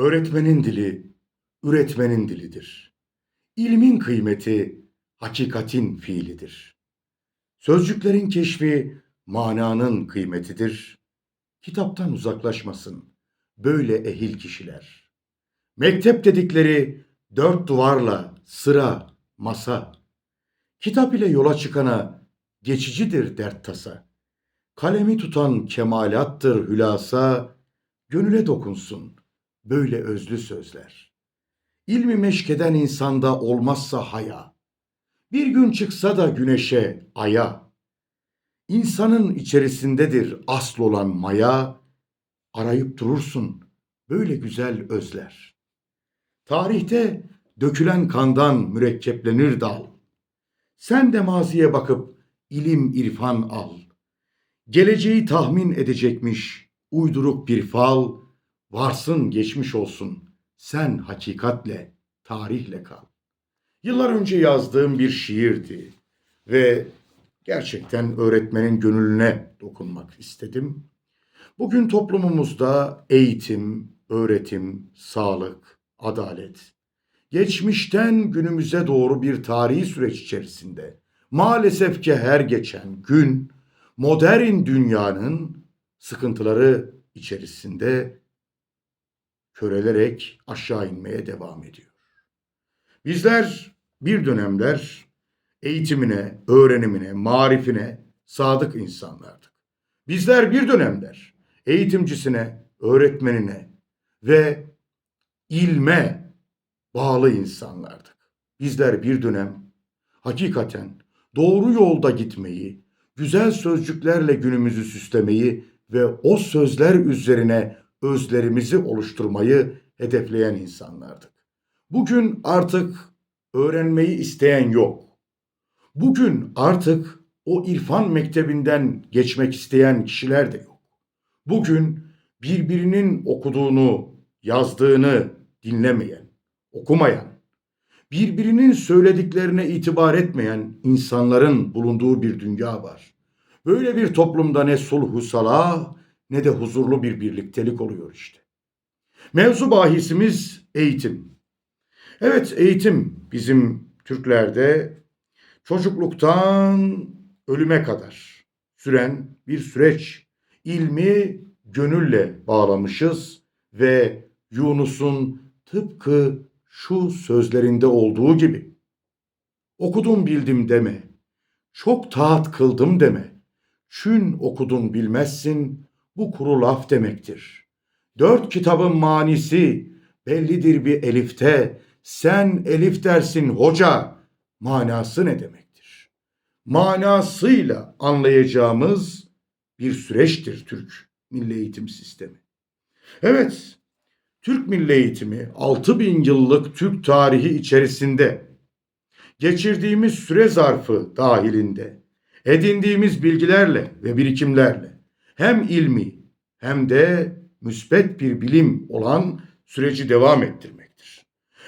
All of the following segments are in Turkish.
Öğretmenin dili, üretmenin dilidir. İlmin kıymeti, hakikatin fiilidir. Sözcüklerin keşfi, mananın kıymetidir. Kitaptan uzaklaşmasın böyle ehil kişiler. Mektep dedikleri dört duvarla sıra, masa. Kitap ile yola çıkana geçicidir dert tasa. Kalemi tutan kemalattır hülasa, gönüle dokunsun böyle özlü sözler. İlmi meşkeden insanda olmazsa haya, bir gün çıksa da güneşe, aya, insanın içerisindedir asıl olan maya, arayıp durursun böyle güzel özler. Tarihte dökülen kandan mürekkeplenir dal. Sen de maziye bakıp ilim irfan al. Geleceği tahmin edecekmiş uyduruk bir fal, varsın geçmiş olsun. Sen hakikatle, tarihle kal. Yıllar önce yazdığım bir şiirdi ve gerçekten öğretmenin gönlüne dokunmak istedim. Bugün toplumumuzda eğitim, öğretim, sağlık, adalet, geçmişten günümüze doğru bir tarihi süreç içerisinde maalesef ki her geçen gün modern dünyanın sıkıntıları içerisinde körelerek aşağı inmeye devam ediyor. Bizler bir dönemler eğitimine, öğrenimine, marifine sadık insanlardık. Bizler bir dönemler eğitimcisine, öğretmenine ve ilme bağlı insanlardık. Bizler bir dönem hakikaten doğru yolda gitmeyi, güzel sözcüklerle günümüzü süslemeyi ve o sözler üzerine özlerimizi oluşturmayı hedefleyen insanlardık. Bugün artık öğrenmeyi isteyen yok. Bugün artık o irfan mektebinden geçmek isteyen kişiler de yok. Bugün birbirinin okuduğunu, yazdığını dinlemeyen, okumayan, birbirinin söylediklerine itibar etmeyen insanların bulunduğu bir dünya var. Böyle bir toplumda ne sulhu salah ne de huzurlu bir birliktelik oluyor işte. Mevzu bahisimiz eğitim. Evet eğitim bizim Türklerde çocukluktan ölüme kadar süren bir süreç. İlmi gönülle bağlamışız ve Yunus'un tıpkı şu sözlerinde olduğu gibi okudum bildim deme, çok taat kıldım deme, çün okudun bilmezsin, bu kuru laf demektir. Dört kitabın manisi bellidir bir elifte, sen elif dersin hoca, manası ne demektir? Manasıyla anlayacağımız bir süreçtir Türk Milli Eğitim Sistemi. Evet, Türk Milli Eğitimi 6000 yıllık Türk tarihi içerisinde geçirdiğimiz süre zarfı dahilinde edindiğimiz bilgilerle ve birikimlerle hem ilmi hem de müsbet bir bilim olan süreci devam ettirmektir.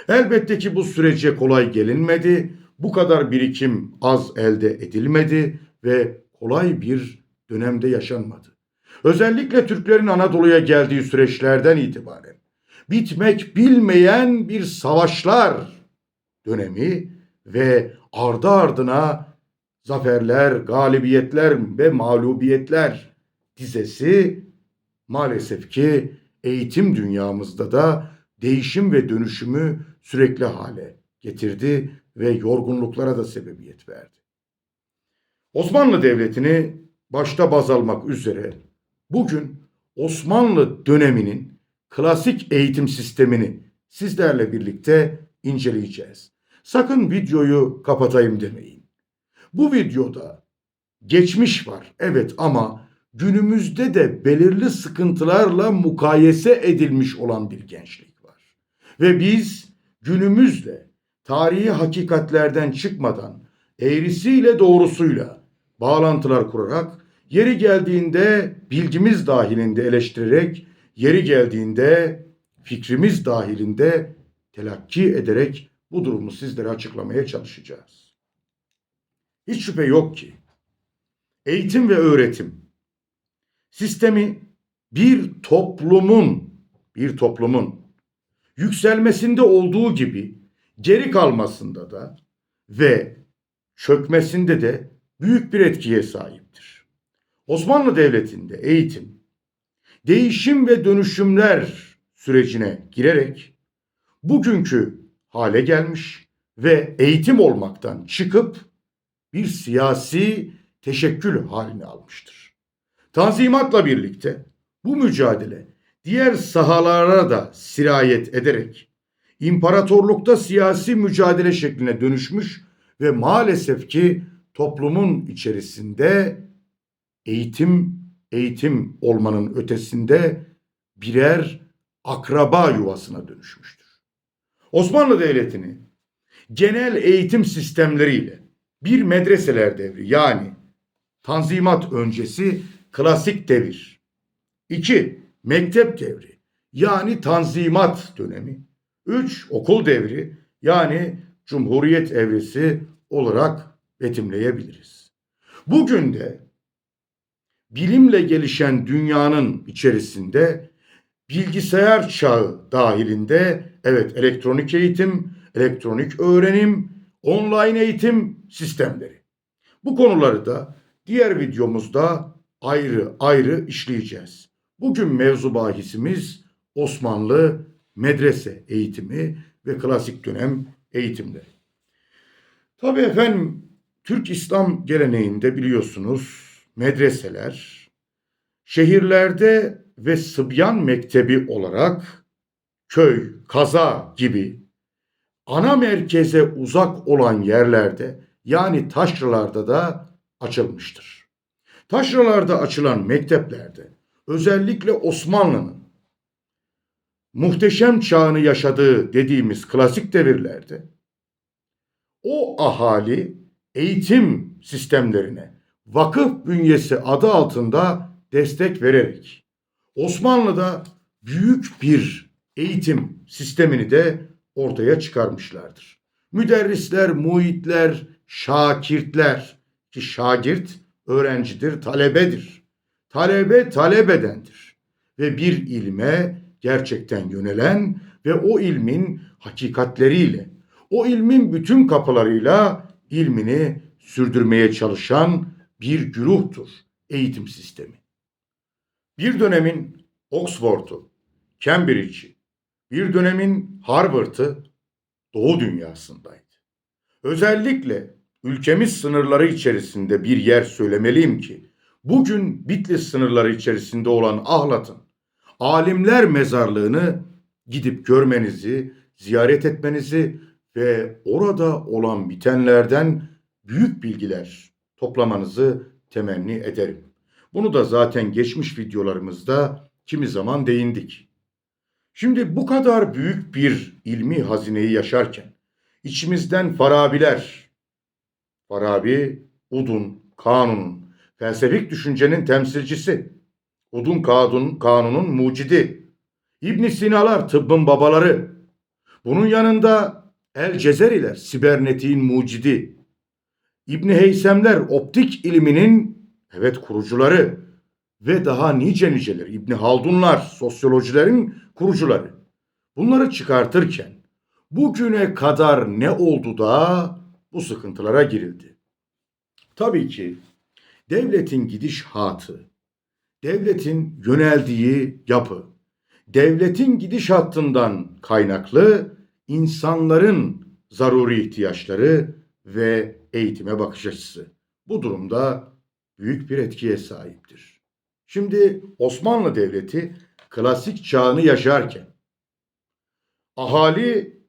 Elbette ki bu sürece kolay gelinmedi, bu kadar birikim az elde edilmedi ve kolay bir dönemde yaşanmadı. Özellikle Türklerin Anadolu'ya geldiği süreçlerden itibaren bitmek bilmeyen bir savaşlar dönemi ve ardı ardına zaferler, galibiyetler ve mağlubiyetler dizesi maalesef ki eğitim dünyamızda da değişim ve dönüşümü sürekli hale getirdi ve yorgunluklara da sebebiyet verdi. Osmanlı Devleti'ni başta baz almak üzere bugün Osmanlı döneminin klasik eğitim sistemini sizlerle birlikte inceleyeceğiz. Sakın videoyu kapatayım demeyin. Bu videoda geçmiş var evet ama günümüzde de belirli sıkıntılarla mukayese edilmiş olan bir gençlik var. Ve biz günümüzle tarihi hakikatlerden çıkmadan eğrisiyle doğrusuyla bağlantılar kurarak yeri geldiğinde bilgimiz dahilinde eleştirerek yeri geldiğinde fikrimiz dahilinde telakki ederek bu durumu sizlere açıklamaya çalışacağız. Hiç şüphe yok ki eğitim ve öğretim sistemi bir toplumun bir toplumun yükselmesinde olduğu gibi geri kalmasında da ve çökmesinde de büyük bir etkiye sahiptir. Osmanlı Devleti'nde eğitim değişim ve dönüşümler sürecine girerek bugünkü hale gelmiş ve eğitim olmaktan çıkıp bir siyasi teşekkül haline almıştır. Tanzimatla birlikte bu mücadele diğer sahalara da sirayet ederek imparatorlukta siyasi mücadele şekline dönüşmüş ve maalesef ki toplumun içerisinde eğitim eğitim olmanın ötesinde birer akraba yuvasına dönüşmüştür. Osmanlı Devleti'ni genel eğitim sistemleriyle bir medreseler devri yani Tanzimat öncesi klasik devir. 2. Mektep devri yani Tanzimat dönemi. 3. Okul devri yani Cumhuriyet evresi olarak betimleyebiliriz. Bugün de bilimle gelişen dünyanın içerisinde bilgisayar çağı dahilinde evet elektronik eğitim, elektronik öğrenim, online eğitim sistemleri. Bu konuları da diğer videomuzda ayrı ayrı işleyeceğiz. Bugün mevzu bahisimiz Osmanlı medrese eğitimi ve klasik dönem eğitimleri. Tabii efendim Türk İslam geleneğinde biliyorsunuz medreseler şehirlerde ve Sıbyan Mektebi olarak köy, kaza gibi ana merkeze uzak olan yerlerde yani taşralarda da açılmıştır. Taşralarda açılan mekteplerde özellikle Osmanlı'nın muhteşem çağını yaşadığı dediğimiz klasik devirlerde o ahali eğitim sistemlerine vakıf bünyesi adı altında destek vererek Osmanlı'da büyük bir eğitim sistemini de ortaya çıkarmışlardır. Müderrisler, muhitler, şakirtler ki şagirt öğrencidir, talebedir. Talebe talebedendir ve bir ilme gerçekten yönelen ve o ilmin hakikatleriyle, o ilmin bütün kapılarıyla ilmini sürdürmeye çalışan bir güruhtur eğitim sistemi. Bir dönemin Oxford'u, Cambridge'i, bir dönemin Harvard'ı Doğu dünyasındaydı. Özellikle ülkemiz sınırları içerisinde bir yer söylemeliyim ki bugün Bitlis sınırları içerisinde olan Ahlat'ın alimler mezarlığını gidip görmenizi, ziyaret etmenizi ve orada olan bitenlerden büyük bilgiler toplamanızı temenni ederim. Bunu da zaten geçmiş videolarımızda kimi zaman değindik. Şimdi bu kadar büyük bir ilmi hazineyi yaşarken içimizden Farabiler, Farabi, Udun, Kanun'un, felsefik düşüncenin temsilcisi, Udun Kanun, Kanun'un mucidi, İbn Sinalar tıbbın babaları, bunun yanında El Cezeriler sibernetiğin mucidi, İbn Heysemler optik ilminin evet kurucuları. Ve daha nice niceler İbn Haldunlar sosyolojilerin kurucuları. Bunları çıkartırken bugüne kadar ne oldu da bu sıkıntılara girildi? Tabii ki devletin gidiş hatı, devletin yöneldiği yapı, devletin gidiş hattından kaynaklı insanların zaruri ihtiyaçları ve eğitime bakış açısı. Bu durumda büyük bir etkiye sahiptir. Şimdi Osmanlı Devleti klasik çağını yaşarken ahali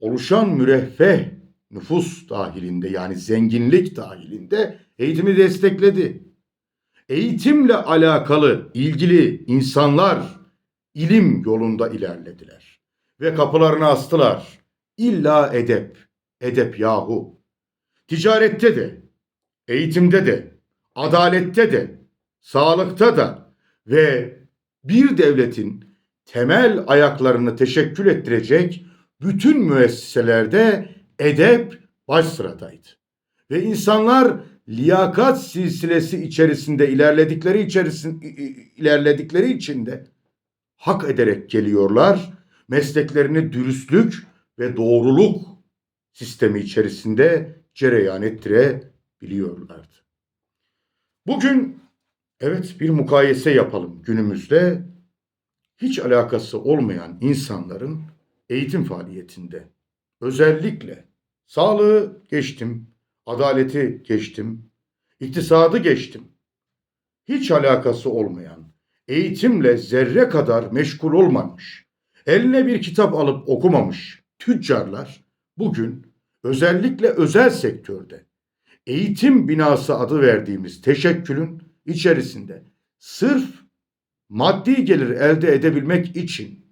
oluşan müreffeh nüfus dahilinde yani zenginlik dahilinde eğitimi destekledi. Eğitimle alakalı ilgili insanlar ilim yolunda ilerlediler ve kapılarını astılar. İlla edep, edep yahu. Ticarette de, eğitimde de, adalette de, sağlıkta da ve bir devletin temel ayaklarını teşekkül ettirecek bütün müesseselerde edep baş sıradaydı. Ve insanlar liyakat silsilesi içerisinde ilerledikleri içerisinde ilerledikleri içinde hak ederek geliyorlar mesleklerini dürüstlük ve doğruluk sistemi içerisinde cereyan ettirebiliyorlardı. Bugün evet bir mukayese yapalım günümüzde hiç alakası olmayan insanların eğitim faaliyetinde özellikle sağlığı geçtim, adaleti geçtim, iktisadı geçtim. Hiç alakası olmayan, eğitimle zerre kadar meşgul olmamış, eline bir kitap alıp okumamış tüccarlar bugün özellikle özel sektörde eğitim binası adı verdiğimiz teşekkülün içerisinde sırf maddi gelir elde edebilmek için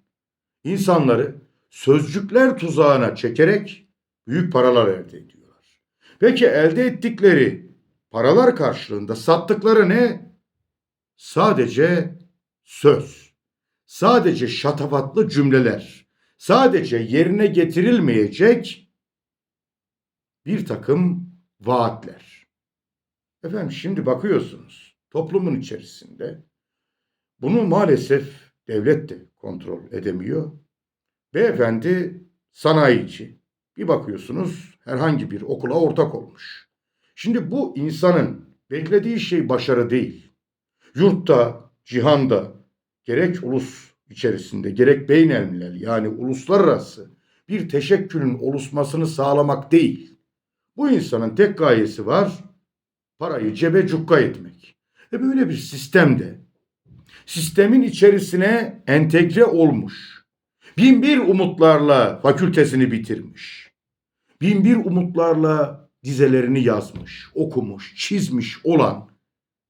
insanları sözcükler tuzağına çekerek büyük paralar elde ediyorlar. Peki elde ettikleri paralar karşılığında sattıkları ne? Sadece söz. Sadece şatafatlı cümleler. Sadece yerine getirilmeyecek bir takım vaatler. Efendim şimdi bakıyorsunuz toplumun içerisinde bunu maalesef devlet de kontrol edemiyor. Beyefendi sanayici. Bir bakıyorsunuz herhangi bir okula ortak olmuş. Şimdi bu insanın beklediği şey başarı değil. Yurtta, cihanda, gerek ulus içerisinde gerek beynelmilel yani uluslararası bir teşekkülün oluşmasını sağlamak değil. Bu insanın tek gayesi var parayı cebe cukka etmek. Ve böyle bir sistemde sistemin içerisine entegre olmuş. Bin bir umutlarla fakültesini bitirmiş. Bin bir umutlarla dizelerini yazmış, okumuş, çizmiş olan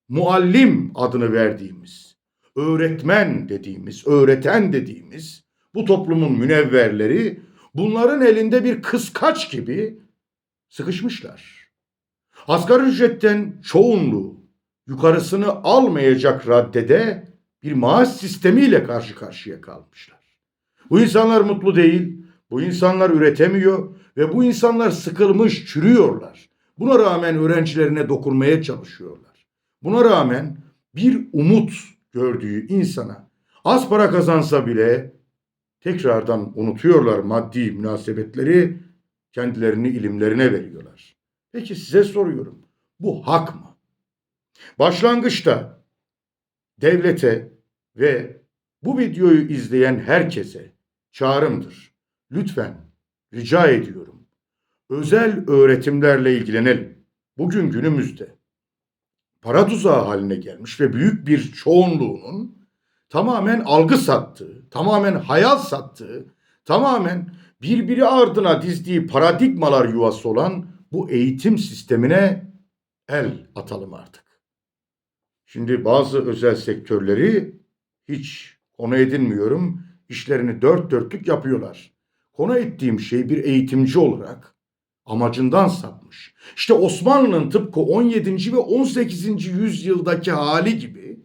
muallim adını verdiğimiz, öğretmen dediğimiz, öğreten dediğimiz bu toplumun münevverleri bunların elinde bir kıskaç gibi sıkışmışlar. Asgari ücretten çoğunluğu yukarısını almayacak raddede bir maaş sistemiyle karşı karşıya kalmışlar. Bu insanlar mutlu değil, bu insanlar üretemiyor ve bu insanlar sıkılmış, çürüyorlar. Buna rağmen öğrencilerine dokunmaya çalışıyorlar. Buna rağmen bir umut gördüğü insana az para kazansa bile tekrardan unutuyorlar maddi münasebetleri, kendilerini ilimlerine veriyorlar. Peki size soruyorum. Bu hak mı? Başlangıçta devlete ve bu videoyu izleyen herkese çağrımdır. Lütfen rica ediyorum. Özel öğretimlerle ilgilenelim. Bugün günümüzde para tuzağı haline gelmiş ve büyük bir çoğunluğunun tamamen algı sattığı, tamamen hayal sattığı, tamamen birbiri ardına dizdiği paradigmalar yuvası olan bu eğitim sistemine el atalım artık. Şimdi bazı özel sektörleri hiç konu edinmiyorum. İşlerini dört dörtlük yapıyorlar. Konu ettiğim şey bir eğitimci olarak amacından sapmış. İşte Osmanlı'nın tıpkı 17. ve 18. yüzyıldaki hali gibi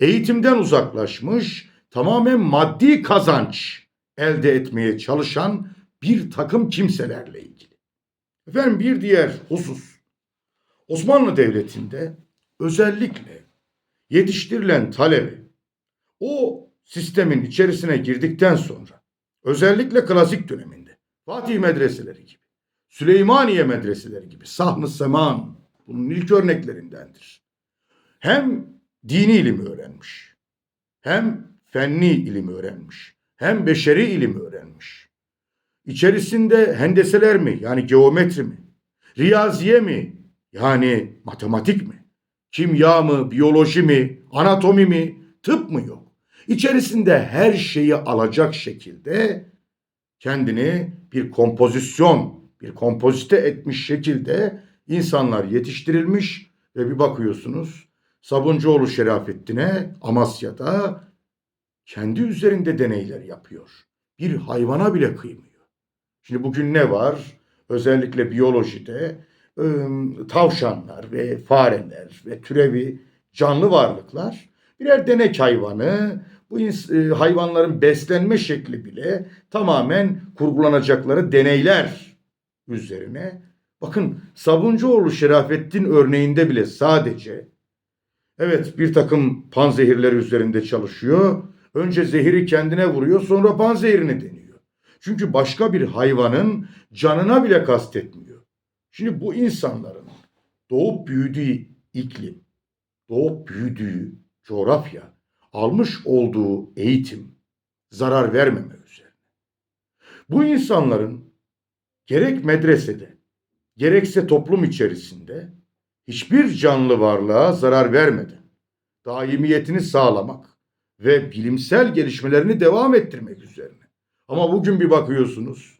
eğitimden uzaklaşmış, tamamen maddi kazanç elde etmeye çalışan bir takım kimselerle ilgili. Efendim bir diğer husus. Osmanlı Devleti'nde özellikle yetiştirilen talebe o sistemin içerisine girdikten sonra özellikle klasik döneminde Fatih medreseleri gibi, Süleymaniye medreseleri gibi, Sahn-ı Seman bunun ilk örneklerindendir. Hem dini ilim öğrenmiş, hem fenni ilim öğrenmiş, hem beşeri ilim öğrenmiş. İçerisinde hendeseler mi yani geometri mi, riyaziye mi yani matematik mi, kimya mı, biyoloji mi, anatomi mi, tıp mı yok? İçerisinde her şeyi alacak şekilde kendini bir kompozisyon, bir kompozite etmiş şekilde insanlar yetiştirilmiş ve bir bakıyorsunuz Sabuncuoğlu Şerafettin'e Amasya'da kendi üzerinde deneyler yapıyor. Bir hayvana bile kıymıyor. Şimdi bugün ne var? Özellikle biyolojide tavşanlar ve fareler ve türevi canlı varlıklar birer denek hayvanı. Bu e, hayvanların beslenme şekli bile tamamen kurgulanacakları deneyler üzerine. Bakın Sabuncuoğlu Şerafettin örneğinde bile sadece evet bir takım panzehirler üzerinde çalışıyor Önce zehiri kendine vuruyor sonra panzehirini deniyor. Çünkü başka bir hayvanın canına bile kastetmiyor. Şimdi bu insanların doğup büyüdüğü iklim, doğup büyüdüğü coğrafya, almış olduğu eğitim zarar vermeme üzerine. Bu insanların gerek medresede, gerekse toplum içerisinde hiçbir canlı varlığa zarar vermeden daimiyetini sağlamak ve bilimsel gelişmelerini devam ettirmek üzerine. Ama bugün bir bakıyorsunuz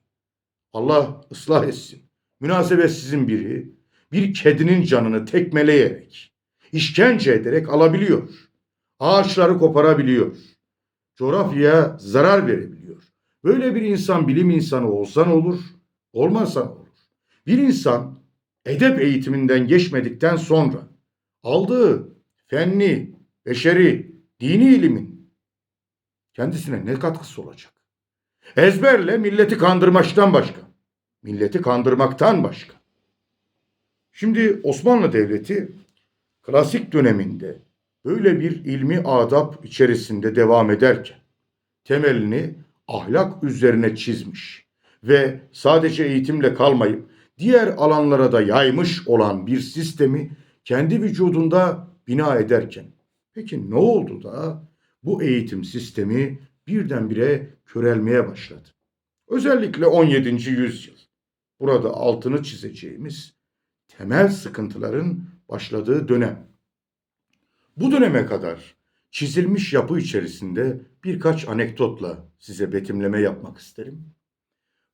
Allah ıslah etsin. Münasebetsizin biri bir kedinin canını tekmeleyerek, işkence ederek alabiliyor. Ağaçları koparabiliyor. Coğrafyaya zarar verebiliyor. Böyle bir insan bilim insanı olsan olur, olmazsan olur. Bir insan edep eğitiminden geçmedikten sonra aldığı fenni, beşeri, dini ilimin kendisine ne katkısı olacak? Ezberle milleti kandırmaçtan başka. Milleti kandırmaktan başka. Şimdi Osmanlı Devleti klasik döneminde böyle bir ilmi adap içerisinde devam ederken temelini ahlak üzerine çizmiş ve sadece eğitimle kalmayıp diğer alanlara da yaymış olan bir sistemi kendi vücudunda bina ederken peki ne oldu da bu eğitim sistemi birdenbire körelmeye başladı? Özellikle 17. yüzyıl. Burada altını çizeceğimiz temel sıkıntıların başladığı dönem. Bu döneme kadar çizilmiş yapı içerisinde birkaç anekdotla size betimleme yapmak isterim.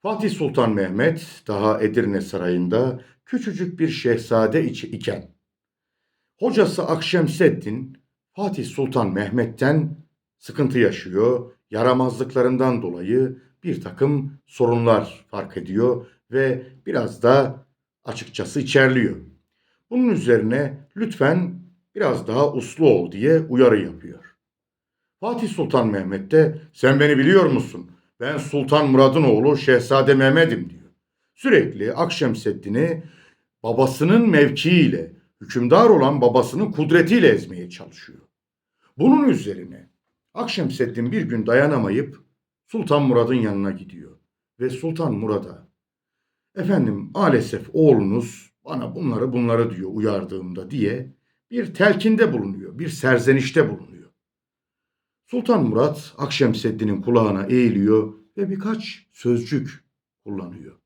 Fatih Sultan Mehmet daha Edirne Sarayı'nda küçücük bir şehzade iken hocası Akşemseddin Fatih Sultan Mehmet'ten sıkıntı yaşıyor, yaramazlıklarından dolayı bir takım sorunlar fark ediyor ve biraz da açıkçası içerliyor. Bunun üzerine lütfen biraz daha uslu ol diye uyarı yapıyor. Fatih Sultan Mehmet de sen beni biliyor musun? Ben Sultan Murad'ın oğlu Şehzade Mehmet'im diyor. Sürekli Akşemseddin'i babasının mevkiiyle, hükümdar olan babasının kudretiyle ezmeye çalışıyor. Bunun üzerine Akşemseddin bir gün dayanamayıp Sultan Murad'ın yanına gidiyor. Ve Sultan Murad'a efendim maalesef oğlunuz bana bunları bunları diyor uyardığımda diye bir telkinde bulunuyor, bir serzenişte bulunuyor. Sultan Murat Akşemseddin'in kulağına eğiliyor ve birkaç sözcük kullanıyor.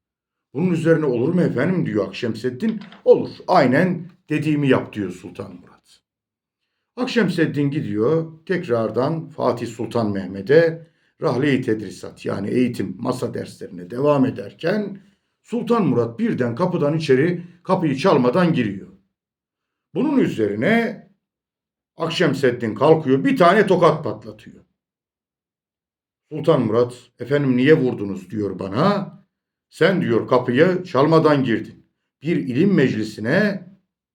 Bunun üzerine olur mu efendim diyor Akşemseddin. Olur aynen dediğimi yap diyor Sultan Murat. Akşemseddin gidiyor tekrardan Fatih Sultan Mehmet'e rahle-i tedrisat yani eğitim masa derslerine devam ederken Sultan Murat birden kapıdan içeri kapıyı çalmadan giriyor. Bunun üzerine Akşemseddin kalkıyor bir tane tokat patlatıyor. Sultan Murat efendim niye vurdunuz diyor bana. Sen diyor kapıyı çalmadan girdin. Bir ilim meclisine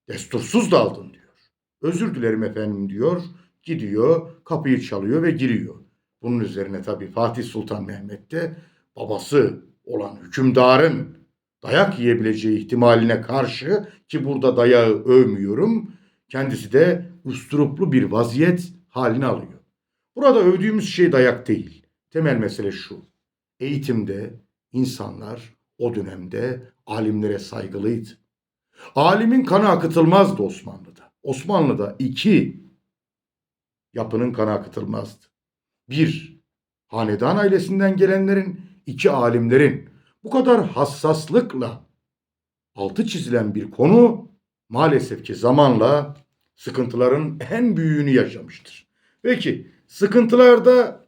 destursuz daldın diyor. Özür dilerim efendim diyor. Gidiyor kapıyı çalıyor ve giriyor. Bunun üzerine tabii Fatih Sultan Mehmet de babası olan hükümdarın dayak yiyebileceği ihtimaline karşı ki burada dayağı övmüyorum. Kendisi de usturuplu bir vaziyet halini alıyor. Burada övdüğümüz şey dayak değil. Temel mesele şu. Eğitimde insanlar o dönemde alimlere saygılıydı. Alimin kanı akıtılmazdı Osmanlı'da. Osmanlı'da iki yapının kanı akıtılmazdı. Bir, hanedan ailesinden gelenlerin, iki alimlerin bu kadar hassaslıkla altı çizilen bir konu maalesef ki zamanla sıkıntıların en büyüğünü yaşamıştır. Peki sıkıntılarda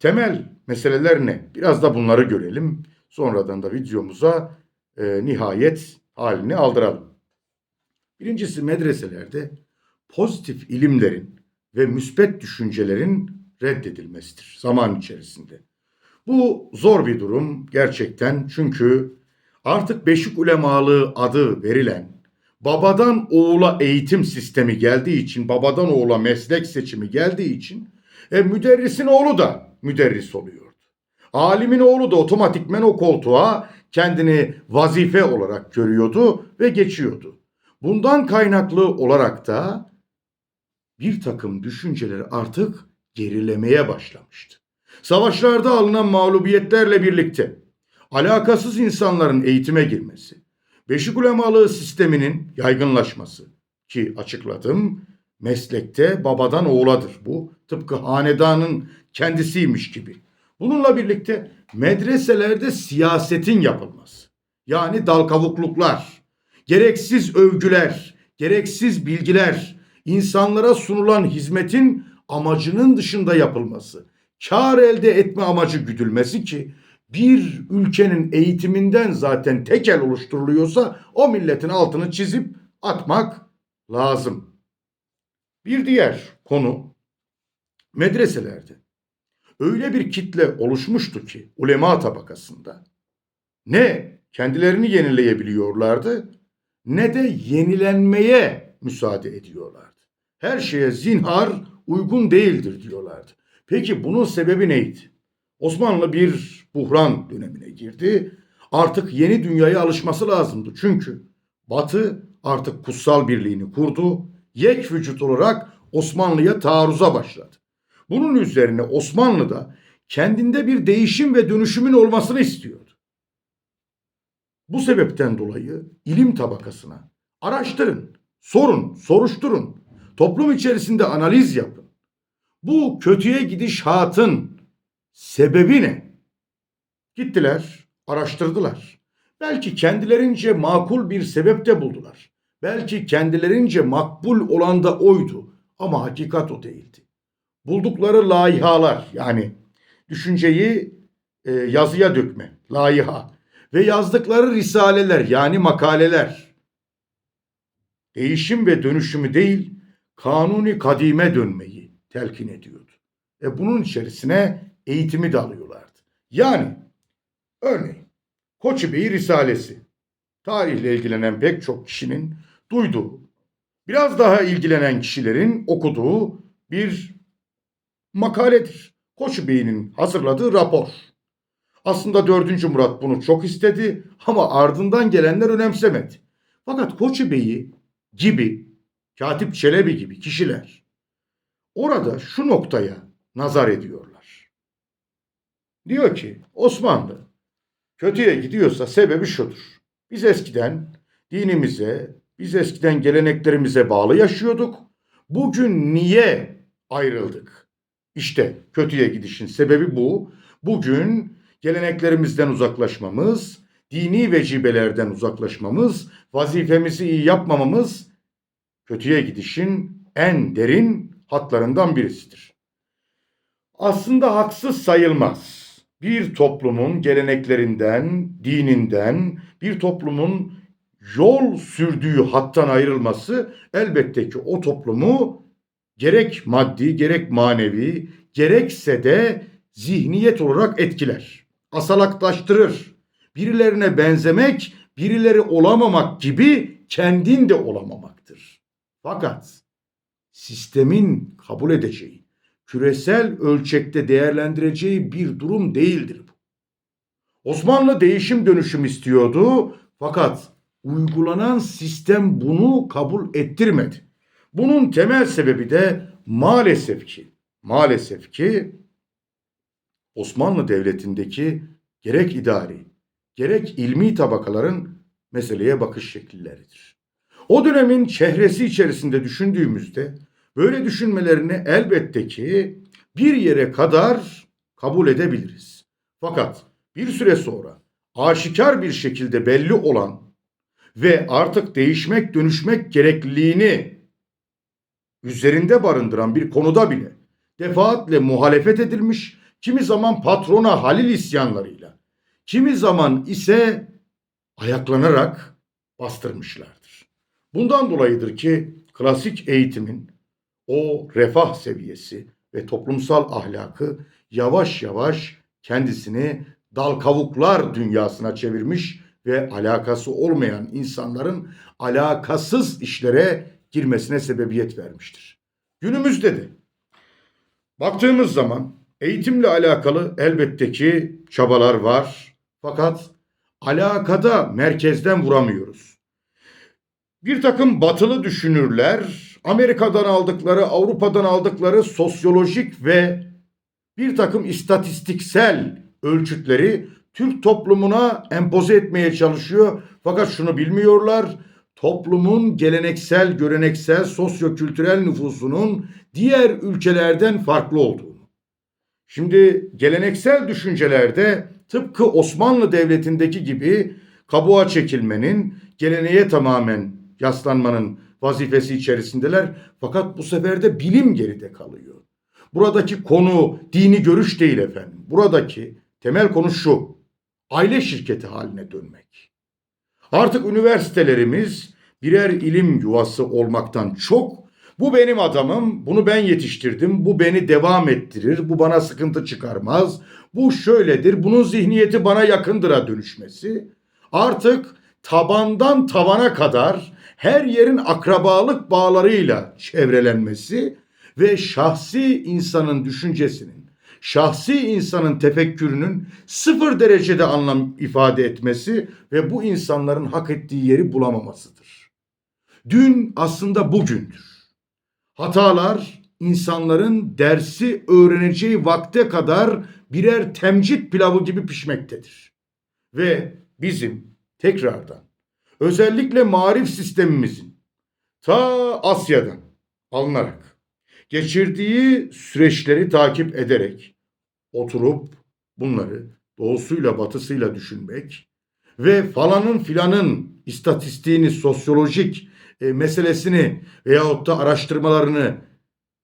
temel meseleler ne? Biraz da bunları görelim. Sonradan da videomuza e, nihayet halini aldıralım. Birincisi medreselerde pozitif ilimlerin ve müspet düşüncelerin reddedilmesidir zaman içerisinde. Bu zor bir durum gerçekten çünkü artık beşik ulemalığı adı verilen babadan oğula eğitim sistemi geldiği için, babadan oğula meslek seçimi geldiği için e, müderrisin oğlu da müderris oluyordu. Alimin oğlu da otomatikmen o koltuğa kendini vazife olarak görüyordu ve geçiyordu. Bundan kaynaklı olarak da bir takım düşünceleri artık gerilemeye başlamıştı. Savaşlarda alınan mağlubiyetlerle birlikte alakasız insanların eğitime girmesi, beşik ulemalığı sisteminin yaygınlaşması ki açıkladım meslekte babadan oğuladır bu. Tıpkı hanedanın kendisiymiş gibi. Bununla birlikte medreselerde siyasetin yapılması. Yani dal gereksiz övgüler, gereksiz bilgiler, insanlara sunulan hizmetin amacının dışında yapılması, kar elde etme amacı güdülmesi ki bir ülkenin eğitiminden zaten tekel oluşturuluyorsa o milletin altını çizip atmak lazım. Bir diğer konu medreselerde öyle bir kitle oluşmuştu ki ulema tabakasında ne kendilerini yenileyebiliyorlardı ne de yenilenmeye müsaade ediyorlardı. Her şeye zinhar uygun değildir diyorlardı. Peki bunun sebebi neydi? Osmanlı bir buhran dönemine girdi. Artık yeni dünyaya alışması lazımdı. Çünkü Batı artık kutsal birliğini kurdu. Yek vücut olarak Osmanlı'ya taarruza başladı. Bunun üzerine Osmanlı da kendinde bir değişim ve dönüşümün olmasını istiyordu. Bu sebepten dolayı ilim tabakasına araştırın, sorun, soruşturun, toplum içerisinde analiz yapın. Bu kötüye gidişatın sebebi ne? Gittiler, araştırdılar. Belki kendilerince makul bir sebep de buldular. Belki kendilerince makbul olan da oydu ama hakikat o değildi. Buldukları layihalar yani düşünceyi e, yazıya dökme, layiha ve yazdıkları risaleler yani makaleler değişim ve dönüşümü değil kanuni kadime dönmeyi telkin ediyordu. E bunun içerisine eğitimi de alıyorlardı. Yani örneğin Koçu Bey Risalesi tarihle ilgilenen pek çok kişinin duyduğu, biraz daha ilgilenen kişilerin okuduğu bir makaledir. Koçu Bey'in hazırladığı rapor. Aslında 4. Murat bunu çok istedi ama ardından gelenler önemsemedi. Fakat Koçu Bey'i gibi, Katip Çelebi gibi kişiler orada şu noktaya nazar ediyorlar. Diyor ki Osmanlı kötüye gidiyorsa sebebi şudur. Biz eskiden dinimize, biz eskiden geleneklerimize bağlı yaşıyorduk. Bugün niye ayrıldık? İşte kötüye gidişin sebebi bu. Bugün geleneklerimizden uzaklaşmamız, dini vecibelerden uzaklaşmamız, vazifemizi iyi yapmamamız kötüye gidişin en derin hatlarından birisidir. Aslında haksız sayılmaz. Bir toplumun geleneklerinden, dininden, bir toplumun yol sürdüğü hattan ayrılması elbette ki o toplumu gerek maddi, gerek manevi, gerekse de zihniyet olarak etkiler. Asalaklaştırır. Birilerine benzemek, birileri olamamak gibi kendin de olamamaktır. Fakat sistemin kabul edeceği, küresel ölçekte değerlendireceği bir durum değildir bu. Osmanlı değişim dönüşüm istiyordu fakat uygulanan sistem bunu kabul ettirmedi. Bunun temel sebebi de maalesef ki maalesef ki Osmanlı Devleti'ndeki gerek idari, gerek ilmi tabakaların meseleye bakış şekilleridir. O dönemin çehresi içerisinde düşündüğümüzde böyle düşünmelerini elbette ki bir yere kadar kabul edebiliriz. Fakat bir süre sonra aşikar bir şekilde belli olan ve artık değişmek, dönüşmek gerekliliğini üzerinde barındıran bir konuda bile defaatle muhalefet edilmiş, kimi zaman patrona Halil isyanlarıyla, kimi zaman ise ayaklanarak bastırmışlardır. Bundan dolayıdır ki klasik eğitimin o refah seviyesi ve toplumsal ahlakı yavaş yavaş kendisini dal kavuklar dünyasına çevirmiş ve alakası olmayan insanların alakasız işlere girmesine sebebiyet vermiştir. Günümüzde de baktığımız zaman eğitimle alakalı elbette ki çabalar var. Fakat alakada merkezden vuramıyoruz. Bir takım batılı düşünürler Amerika'dan aldıkları, Avrupa'dan aldıkları sosyolojik ve bir takım istatistiksel ölçütleri Türk toplumuna empoze etmeye çalışıyor. Fakat şunu bilmiyorlar. Toplumun geleneksel, göreneksel, sosyo-kültürel nüfusunun diğer ülkelerden farklı olduğunu. Şimdi geleneksel düşüncelerde tıpkı Osmanlı Devleti'ndeki gibi kabuğa çekilmenin, geleneğe tamamen yaslanmanın vazifesi içerisindeler. Fakat bu sefer de bilim geride kalıyor. Buradaki konu dini görüş değil efendim. Buradaki temel konu şu. Aile şirketi haline dönmek. Artık üniversitelerimiz birer ilim yuvası olmaktan çok bu benim adamım, bunu ben yetiştirdim, bu beni devam ettirir, bu bana sıkıntı çıkarmaz, bu şöyledir, bunun zihniyeti bana yakındıra dönüşmesi. Artık tabandan tavana kadar her yerin akrabalık bağlarıyla çevrelenmesi ve şahsi insanın düşüncesinin, şahsi insanın tefekkürünün sıfır derecede anlam ifade etmesi ve bu insanların hak ettiği yeri bulamamasıdır. Dün aslında bugündür. Hatalar insanların dersi öğreneceği vakte kadar birer temcit pilavı gibi pişmektedir. Ve bizim tekrardan özellikle marif sistemimizin ta Asya'dan alınarak geçirdiği süreçleri takip ederek oturup bunları doğusuyla batısıyla düşünmek ve falanın filanın istatistiğini, sosyolojik e, meselesini veyahut da araştırmalarını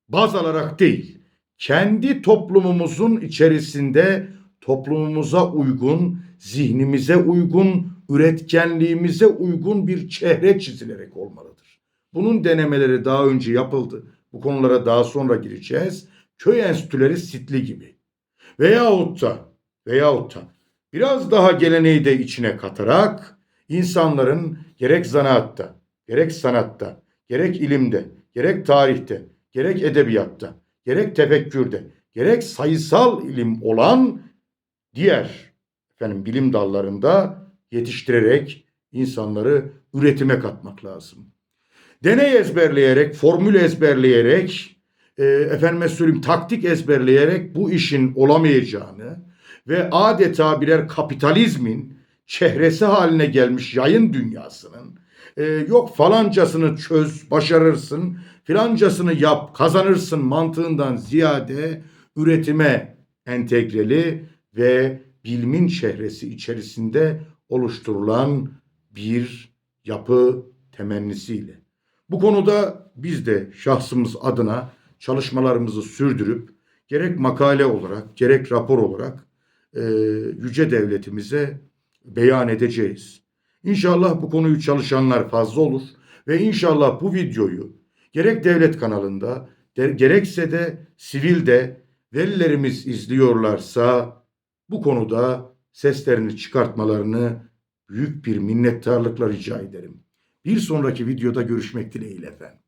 baz alarak değil, kendi toplumumuzun içerisinde toplumumuza uygun, zihnimize uygun, üretkenliğimize uygun bir çehre çizilerek olmalıdır. Bunun denemeleri daha önce yapıldı. Bu konulara daha sonra gireceğiz. Köy enstitüleri sitli gibi. Veyahut da, veyahut da biraz daha geleneği de içine katarak insanların gerek zanaatta, gerek sanatta, gerek ilimde, gerek tarihte, gerek edebiyatta, gerek tefekkürde, gerek sayısal ilim olan diğer efendim bilim dallarında yetiştirerek insanları üretime katmak lazım. Deney ezberleyerek, formül ezberleyerek, e, efendime söyleyeyim taktik ezberleyerek bu işin olamayacağını ve adeta birer kapitalizmin çehresi haline gelmiş yayın dünyasının e, yok falancasını çöz, başarırsın, filancasını yap, kazanırsın mantığından ziyade üretime entegreli ve bilimin çehresi içerisinde oluşturulan bir yapı temennisiyle. Bu konuda biz de şahsımız adına çalışmalarımızı sürdürüp gerek makale olarak gerek rapor olarak e, yüce devletimize beyan edeceğiz. İnşallah bu konuyu çalışanlar fazla olur ve inşallah bu videoyu gerek devlet kanalında de, gerekse de sivilde velilerimiz izliyorlarsa bu konuda seslerini çıkartmalarını büyük bir minnettarlıkla rica ederim. Bir sonraki videoda görüşmek dileğiyle efendim.